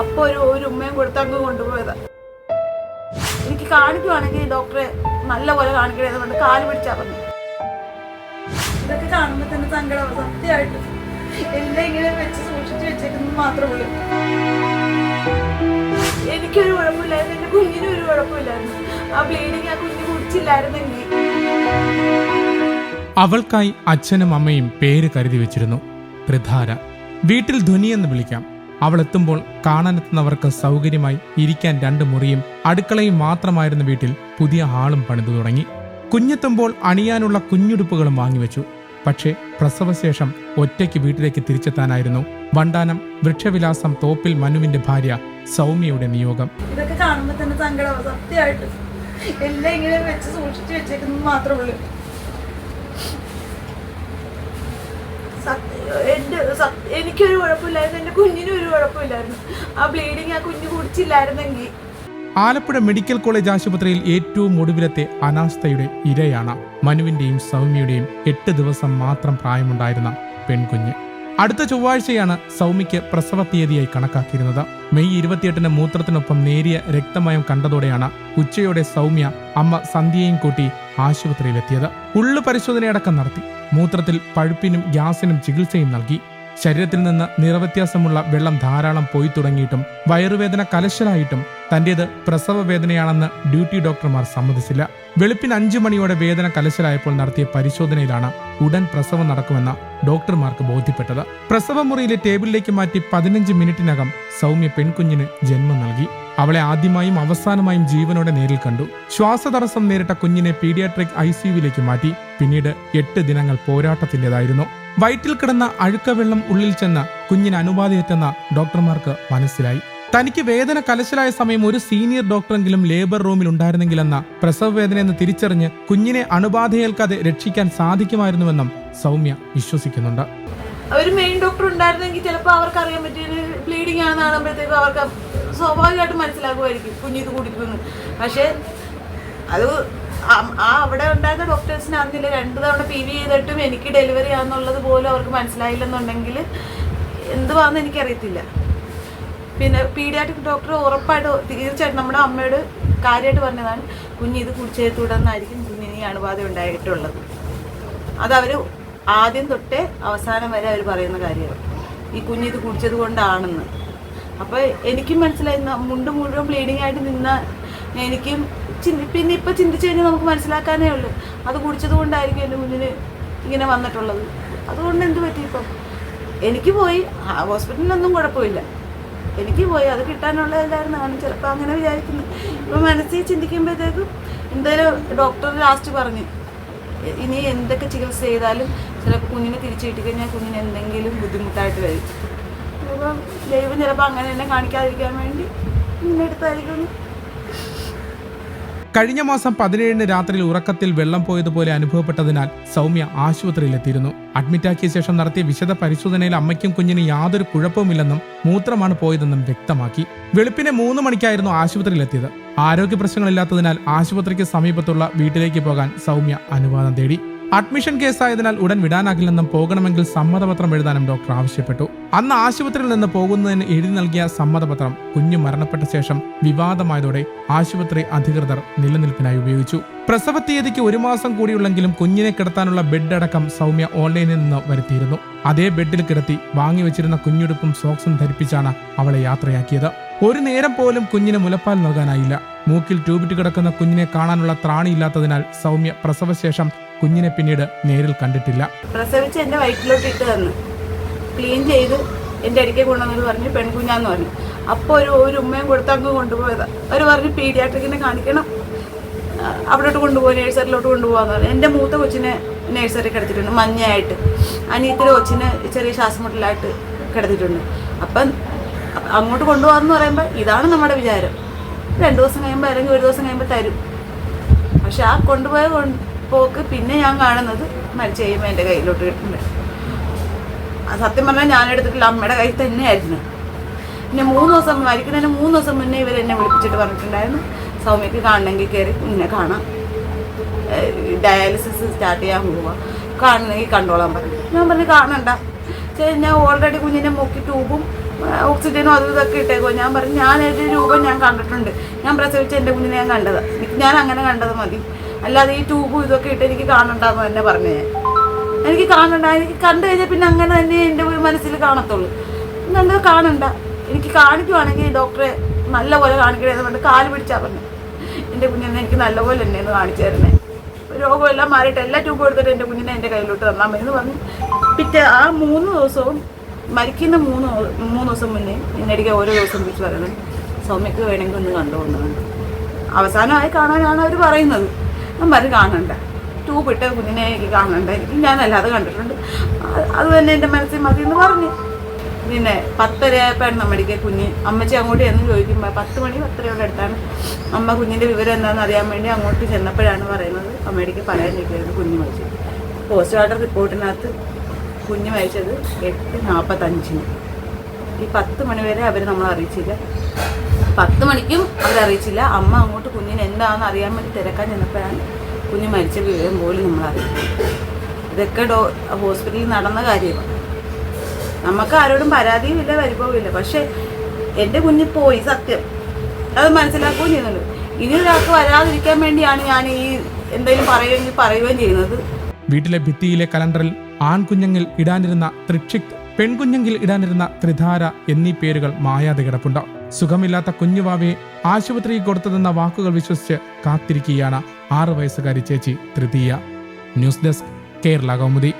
അപ്പൊ ഒരു ഒരു ഉമ്മയും കൊടുത്തങ്ങ് കൊണ്ടുപോയതാ. എനിക്ക് കാണിക്കുവാണെങ്കിൽ ഡോക്ടറെ നല്ലപോലെ കാണിക്കണേന്ന് കൊണ്ട് കാൽ പിടിച്ചാ പറഞ്ഞു ഇതൊക്കെ കാണുമ്പോ തന്നെ സങ്കടം സത്യമായിട്ട്. എല്ലാം ഇങ്ങനെ വെച്ച് സൂക്ഷിച്ചു വെച്ചേക്കുന്നത് മാത്രമേ ഉള്ളൂ. എനിക്കൊരു കുഴപ്പമില്ലായിരുന്നു. എന്റെ കുഞ്ഞിനും ഒരു കുഴപ്പമില്ലായിരുന്നു. ആ ബ്ലീഡിങ് ആ കുഞ്ഞ് കുടിച്ചില്ലായിരുന്നെങ്കിൽ. അവൾക്കായി അച്ഛനും അമ്മയും പേര് കരുതി വെച്ചിരുന്നു. ത്രിധാര വീട്ടിൽ ധ്വനി എന്ന് വിളിക്കാം. അവൾ എത്തുമ്പോൾ കാണാനെത്തുന്നവർക്ക് സൗകര്യമായി ഇരിക്കാൻ രണ്ട് മുറിയും അടുക്കളയും മാത്രമായിരുന്ന വീട്ടിൽ പുതിയ ഹാളും പണിതു തുടങ്ങി. കുഞ്ഞെത്തുമ്പോൾ അണിയാനുള്ള കുഞ്ഞുടുപ്പുകളും വാങ്ങിവെച്ചു. പക്ഷേ പ്രസവശേഷം ഒറ്റയ്ക്ക് വീട്ടിലേക്ക് തിരിച്ചെത്താനായിരുന്നു വണ്ടാനം വൃക്ഷവിലാസം തോപ്പിൽ മനുവിന്റെ ഭാര്യ സൗമ്യയുടെ നിയോഗം. ഇതൊക്കെ കാണുമ്പോൾ തന്നെ സങ്കടം സത്യമായിട്ട്. എല്ലാം ഇങ്ങനെ വെച്ച് സൂക്ഷിച്ചു വെച്ചേക്കുന്നത് മാത്രമേ ഉള്ളൂ. സത്യ- എനിക്കൊരു കുഴപ്പമില്ലായിരുന്നു. എന്റെ കുഞ്ഞിനും ഒരു കുഴപ്പമില്ലായിരുന്നു. ആ ബ്ലീഡിങ് ആ കുഞ്ഞ് കുടിച്ചില്ലായിരുന്നെങ്കിൽ. ആലപ്പുഴ മെഡിക്കൽ കോളേജ് ആശുപത്രിയിൽ ഏറ്റവും ഒടുവിലത്തെ അനാസ്ഥയുടെ ഇരയാണ് മനുവിന്റെയും സൗമ്യയുടെയും എട്ട് ദിവസം മാത്രം പ്രായമുണ്ടായിരുന്ന പെൺകുഞ്ഞ്. അടുത്ത ചൊവ്വാഴ്ചയാണ് സൗമ്യയ്ക്ക് പ്രസവ തീയതിയായി കണക്കാക്കിയിരുന്നത്. മെയ് ഇരുപത്തിയെട്ടിന് മൂത്രത്തിനൊപ്പം നേരിയ രക്തമയം കണ്ടതോടെയാണ് ഉച്ചയോടെ സൗമ്യ അമ്മ സന്ധ്യയും കൂട്ടി ആശുപത്രിയിലെത്തിയത്. ഉള്ളു പരിശോധനയടക്കം നടത്തി. മൂത്രത്തിൽ പഴുപ്പിനും ഗ്യാസിനും ചികിത്സയും നൽകി. ശരീരത്തിൽ നിന്ന് നിറവ്യത്യാസമുള്ള വെള്ളം ധാരാളം പോയി തുടങ്ങിയിട്ടും വയറുവേദന കലശലായിട്ടും തന്റേത് പ്രസവ വേദനയാണെന്ന് ഡ്യൂട്ടി ഡോക്ടർമാർ സമ്മതിച്ചില്ല. വെളുപ്പിന് അഞ്ചു മണിയോടെ വേദന കലശലായപ്പോൾ നടത്തിയ പരിശോധനയിലാണ് ഉടൻ പ്രസവം നടക്കുമെന്ന ഡോക്ടർമാർക്ക് ബോധ്യപ്പെട്ടത്. പ്രസവമുറിയിലെ ടേബിളിലേക്ക് മാറ്റി പതിനഞ്ച് മിനിറ്റിനകം സൗമ്യ പെൺകുഞ്ഞിന് ജന്മം നൽകി. അവളെ ആദ്യമായും അവസാനമായും ജീവനോടെ നേരിൽ കണ്ടു. ശ്വാസതടസ്സം നേരിട്ട കുഞ്ഞിനെ പീഡിയാട്രിക് ഐ സിയുവിലേക്ക് മാറ്റി. പിന്നീട് എട്ട് ദിനങ്ങൾ പോരാട്ടത്തിന്റെതായിരുന്നു. വയറ്റിൽ കിടന്ന അഴുക്ക വെള്ളം ഉള്ളിൽ ചെന്ന് കുഞ്ഞിന് അനുബാധയേറ്റെന്ന ഡോക്ടർമാർക്ക് മനസ്സിലായി. തനിക്ക് വേദന കലശലായ സമയം ഒരു സീനിയർ ഡോക്ടറെങ്കിലും ലേബർ റൂമിൽ ഉണ്ടായിരുന്നെങ്കിലെന്ന പ്രസവ എന്ന് തിരിച്ചറിഞ്ഞ് കുഞ്ഞിനെ അണുബാധയേൽക്കാതെ രക്ഷിക്കാൻ സാധിക്കുമായിരുന്നുവെന്നും സൗമ്യ വിശ്വസിക്കുന്നുണ്ട്. ഒരു മെയിൻ ഡോക്ടർ ഉണ്ടായിരുന്നെങ്കിൽ ചിലപ്പോൾ അവർക്ക് അറിയാൻ പറ്റിയത് ബ്ലീഡിങ് ആണെന്ന് കാണുമ്പോഴത്തേക്കും അവർക്ക് സ്വാഭാവികമായിട്ടും മനസ്സിലാക്കുമായിരിക്കും കുഞ്ഞിത് കുടിക്കുമെന്ന് പക്ഷേ അത് ആ- അവിടെ ഉണ്ടായിരുന്ന ഡോക്ടേഴ്സിന് അറിഞ്ഞില്ല രണ്ട് തവണ പി വി ചെയ്തിട്ടും എനിക്ക് ഡെലിവറി ആണെന്നുള്ളത് പോലും അവർക്ക് മനസ്സിലായില്ലെന്നുണ്ടെങ്കിൽ എന്തുവാന്ന് എനിക്കറിയത്തില്ല. പിന്നെ പീഡിയാട്രിക് ഡോക്ടർ ഉറപ്പായിട്ട് തീർച്ചയായിട്ടും നമ്മുടെ അമ്മയോട് കാര്യമായിട്ട് പറഞ്ഞതാണ് കുഞ്ഞ് ഇത് കുടിച്ചേ തുടർന്നായിരിക്കും കുഞ്ഞിന് ഈ അണുബാധ ഉണ്ടായിട്ടുള്ളത്. അതവർ ആദ്യം തൊട്ടേ അവസാനം വരെ അവർ പറയുന്ന കാര്യമാണ്. ഈ കുഞ്ഞ് ഇത് കുടിച്ചത് കൊണ്ടാണെന്ന്. അപ്പോൾ എനിക്കും മനസ്സിലായി മുണ്ട് മുഴുവൻ ബ്ലീഡിങ് ആയിട്ട് നിന്ന എനിക്കും ചിന്തി പിന്നെ ഇപ്പം ചിന്തിച്ചു കഴിഞ്ഞാൽ നമുക്ക് മനസ്സിലാക്കാനേ ഉള്ളൂ. അത് കുടിച്ചത് കൊണ്ടായിരിക്കും എന്റെ മുന്നിൽ ഇങ്ങനെ വന്നിട്ടുള്ളത്. അതുകൊണ്ട് എന്ത് പറ്റി ഇപ്പം? എനിക്ക് പോയി. ഹോസ്പിറ്റലിനൊന്നും കുഴപ്പമില്ല. എനിക്ക് പോയി. അത് കിട്ടാനുള്ളതല്ലായിരുന്നു ആണ് ചിലപ്പോൾ അങ്ങനെ വിചാരിക്കുന്നു. ഇപ്പം മനസ്സിൽ ചിന്തിക്കുമ്പോഴത്തേക്കും എന്തായാലും ഡോക്ടർ ലാസ്റ്റ് പറഞ്ഞു ഇനി എന്തൊക്കെ ചികിത്സ ചെയ്താലും ചിലപ്പോൾ കുഞ്ഞിനെ തിരിച്ചു കിട്ടിക്കഴിഞ്ഞാൽ കുഞ്ഞിന് എന്തെങ്കിലും ബുദ്ധിമുട്ടായിട്ട് വരും. അപ്പം ദൈവം ചിലപ്പോൾ അങ്ങനെ തന്നെ കാണിക്കാതിരിക്കാൻ വേണ്ടി മുന്നെടുത്തായിരിക്കും കഴിഞ്ഞ മാസം പതിനേഴിന് രാത്രിയിൽ ഉറക്കത്തിൽ വെള്ളം പോയതുപോലെ അനുഭവപ്പെട്ടതിനാൽ സൗമ്യ ആശുപത്രിയിലെത്തിയിരുന്നു. അഡ്മിറ്റാക്കിയ ശേഷം നടത്തിയ വിശദ പരിശോധനയിൽ അമ്മയ്ക്കും കുഞ്ഞിനും യാതൊരു കുഴപ്പവുമില്ലെന്നും മൂത്രമാണ് പോയതെന്നും വ്യക്തമാക്കി. വെളുപ്പിനെ മൂന്ന് മണിക്കായിരുന്നു ആശുപത്രിയിലെത്തിയത്. ആരോഗ്യ പ്രശ്നങ്ങളില്ലാത്തതിനാൽ ആശുപത്രിക്ക് സമീപത്തുള്ള വീട്ടിലേക്ക് പോകാൻ സൗമ്യ അനുവാദം തേടി. അഡ്മിഷൻ കേസായതിനാൽ ഉടൻ വിടാനാകില്ലെന്നും പോകണമെങ്കിൽ സമ്മതപത്രം എഴുതാനും ഡോക്ടർ ആവശ്യപ്പെട്ടു. അന്ന് ആശുപത്രിയിൽ നിന്ന് പോകുന്നതിന് എഴുതി നൽകിയ സമ്മതപത്രം കുഞ്ഞു മരണപ്പെട്ട ശേഷം വിവാദമായതോടെ ആശുപത്രി അധികൃതർ നിലനിൽപ്പിനായി ഉപയോഗിച്ചു. പ്രസവ തീയതിക്ക് ഒരു മാസം കൂടിയുള്ളെങ്കിലും കുഞ്ഞിനെ കിടത്താനുള്ള ബെഡ് അടക്കം സൗമ്യ ഓൺലൈനിൽ നിന്ന് വരുത്തിയിരുന്നു. അതേ ബെഡിൽ കിടത്തി വാങ്ങിവെച്ചിരുന്ന കുഞ്ഞുടുപ്പും സോക്സും ധരിപ്പിച്ചാണ് അവളെ യാത്രയാക്കിയത്. ഒരു നേരം പോലും കുഞ്ഞിന് മുലപ്പാൽ നൽകാനായില്ല. മൂക്കിൽ ട്യൂബിറ്റ് കിടക്കുന്ന കുഞ്ഞിനെ കാണാനുള്ള ത്രാണിയില്ലാത്തതിനാൽ സൗമ്യ പ്രസവശേഷം കുഞ്ഞിനെ പിന്നീട് നേരിൽ കണ്ടിട്ടില്ല. പ്രസവിച്ച് എന്റെ വയറ്റിലോട്ട് ഇട്ട് തന്നു. ക്ലീൻ ചെയ്ത് എന്റെ അടുക്കെ കൊണ്ടുവന്നു പറഞ്ഞു പെൺകുഞ്ഞാന്ന് പറഞ്ഞു. അപ്പോൾ ഒരു ഒരു ഉമ്മയും കൊടുത്ത് അങ്ങ് കൊണ്ടുപോയതാ. അവർ പറഞ്ഞു പീഡിയാട്രിക്കിനെ കാണിക്കണം. അവിടോട്ട് കൊണ്ടുപോയി നേഴ്സറിലോട്ട് കൊണ്ടുപോകാന്ന് പറഞ്ഞു. എന്റെ മൂത്ത കൊച്ചിനെ നേഴ്സറി കിടത്തിയിട്ടുണ്ട് മഞ്ഞയായിട്ട്. അനിയത്തിന്റെ കൊച്ചിനെ ചെറിയ ശ്വാസമുട്ടലായിട്ട് കിടത്തിയിട്ടുണ്ട്. അപ്പം അങ്ങോട്ട് കൊണ്ടുപോകാന്ന് പറയുമ്പോൾ ഇതാണ് നമ്മുടെ വിചാരം. രണ്ട് ദിവസം കഴിയുമ്പോൾ അല്ലെങ്കിൽ ഒരു ദിവസം കഴിയുമ്പോൾ തരും. പക്ഷെ ആ കൊണ്ടുപോയ കൊണ്ട് പോക്ക് പിന്നെ ഞാൻ കാണുന്നത് മരിച്ച കഴിയുമ്പോൾ എന്റെ കയ്യിലോട്ട് കിട്ടുന്നുണ്ട് സത്യം പറഞ്ഞാൽ ഞാൻ എടുത്തിട്ടില്ല അമ്മയുടെ കയ്യിൽ തന്നെയായിരുന്നു. പിന്നെ മൂന്ന് ദിവസം മരിക്കുന്നതിന് മൂന്ന് ദിവസം മുന്നേ ഇവർ എന്നെ വിളിപ്പിച്ചിട്ട് പറഞ്ഞിട്ടുണ്ടായിരുന്നു. സൗമ്യക്ക് കാണണമെങ്കിൽ കയറി കുഞ്ഞിനെ കാണാം. ഡയാലിസിസ് സ്റ്റാർട്ട് ചെയ്യാൻ പോവാം. കാണണമെങ്കിൽ കണ്ടോളാൻ പറഞ്ഞു. ഞാൻ പറഞ്ഞു കാണണ്ട. ഞാൻ ഓൾറെഡി കുഞ്ഞിനെ മുക്കി ട്യൂബും ഓക്സിജനും അതും ഇതൊക്കെ ഇട്ടേക്കോ ഞാൻ പറഞ്ഞു ഞാൻ എന്റെ രൂപം ഞാൻ കണ്ടിട്ടുണ്ട്. ഞാൻ പ്രസവിച്ച എന്റെ കുഞ്ഞിനെ ഞാൻ കണ്ടത്. എനിക്ക് ഞാൻ അങ്ങനെ കണ്ടത് മതി. അല്ലാതെ ഈ ട്യൂബും ഇതൊക്കെ ഇട്ട് എനിക്ക് കാണണ്ടെന്ന് തന്നെ പറഞ്ഞു. എനിക്ക് കാണണ്ട എനിക്ക് കണ്ടു കഴിഞ്ഞാൽ പിന്നെ അങ്ങനെ തന്നെ എന്റെ മനസ്സിൽ കാണത്തുള്ളൂ. നല്ലത് കാണണ്ട? എനിക്ക് കാണിക്കുവാണെങ്കിൽ ഡോക്ടറെ നല്ലപോലെ കാണിക്കണേന്ന് പറഞ്ഞിട്ട് കാൽ പിടിച്ചാൽ പറഞ്ഞു. എന്റെ കുഞ്ഞിനെ എനിക്ക് നല്ലപോലെ തന്നെ ഒന്ന് കാണിച്ചു തരണേ. രോഗമെല്ലാം മാറിയിട്ട് എല്ലാ ട്യൂബും എടുത്തിട്ട് എന്റെ കുഞ്ഞിനെ എന്റെ കയ്യിലോട്ട് തന്നാൽ മതി എന്ന് പറഞ്ഞു പിറ്റേ ആ മൂന്ന് ദിവസവും മരിക്കുന്ന മൂന്ന് മൂന്ന് ദിവസം മുന്നേ എന്നടിക്കാൻ ഓരോ ദിവസം വിളിച്ച് പറയുന്നത് സൗമ്യക്ക് വേണമെങ്കിൽ ഒന്ന് കണ്ടുപോകുന്നതാണ് അവസാനമായി കാണാനാണ് അവർ പറയുന്നത്. പറയും കാണണ്ട? ട്യൂബ് ഇട്ട കുഞ്ഞിനെ എനിക്ക് കാണണ്ട? ഞാനല്ല ഞാനല്ലാതെ കണ്ടിട്ടുണ്ട്. അത് തന്നെ എന്റെ മനസ്സിൽ മതി എന്ന് പറഞ്ഞു. പിന്നെ പത്തരയായപ്പോഴാണ് മെഡിക്കൽ കുഞ്ഞ്. അമ്മച്ചി അങ്ങോട്ട് എന്ന് ചോദിക്കുമ്പോൾ പത്ത് മണി പത്തരയോടെ അടുത്താണ്. അമ്മ കുഞ്ഞിന്റെ വിവരം എന്താണെന്ന് അറിയാൻ വേണ്ടി അങ്ങോട്ട് ചെന്നപ്പോഴാണ് പറയുന്നത് അമ്മയ്ക്ക് പറയാൻ ചോദിക്കുന്നത് കുഞ്ഞ് മരിച്ചത് പോസ്റ്റ് മോർട്ടം റിപ്പോർട്ടിനകത്ത് കുഞ്ഞ് മരിച്ചത് എട്ട് നാൽപ്പത്തഞ്ചിന് ഈ പത്ത് മണി വരെ അവർ നമ്മളെ അറിയിച്ചില്ല. പത്ത് മണിക്കും അവരറിയിച്ചില്ല. അമ്മ അങ്ങോട്ട് എന്താണെന്ന് അറിയാൻ വേണ്ടി തിരക്കാൻ ചെന്നപ്പോഴാണ് കുഞ്ഞ് മരിച്ച വിവരം പോലും നമ്മളറിയാം. ഇതൊക്കെ ഡോ ഹോസ്പിറ്റലിൽ നടന്ന കാര്യമാണ്. നമുക്ക് ആരോടും പരാതിയും ഇല്ല പരിഭവവും ഇല്ല. പക്ഷെ എന്റെ കുഞ്ഞ് പോയി സത്യം. അത് മനസ്സിലാക്കുകയും ചെയ്യുന്നുണ്ട്. ഇനി ഒരാൾക്ക് വരാതിരിക്കാൻ വേണ്ടിയാണ് ഞാൻ ഈ എന്തെങ്കിലും പറയുകയെങ്കിൽ പറയുകയും ചെയ്യുന്നത്. വീട്ടിലെ ഭിത്തിയിലെ കലണ്ടറിൽ ആൺകുഞ്ഞെങ്കിൽ ഇടാനിരുന്ന ത്രിക്ഷിക് പെൺകുഞ്ഞെങ്കിൽ ഇടാനിരുന്ന ത്രിധാര എന്നീ പേരുകൾ മായാതെ കിടപ്പുണ്ട്. സുഖമില്ലാത്ത കുഞ്ഞുവാവയെ ആശുപത്രിയിൽ കൊടുത്തതെന്ന വാക്കുകൾ വിശ്വസിച്ച് കാത്തിരിക്കുകയാണ് ആറു വയസ്സുകാരി ചേച്ചി തൃതീയ. News desk Kerala Kaumudi.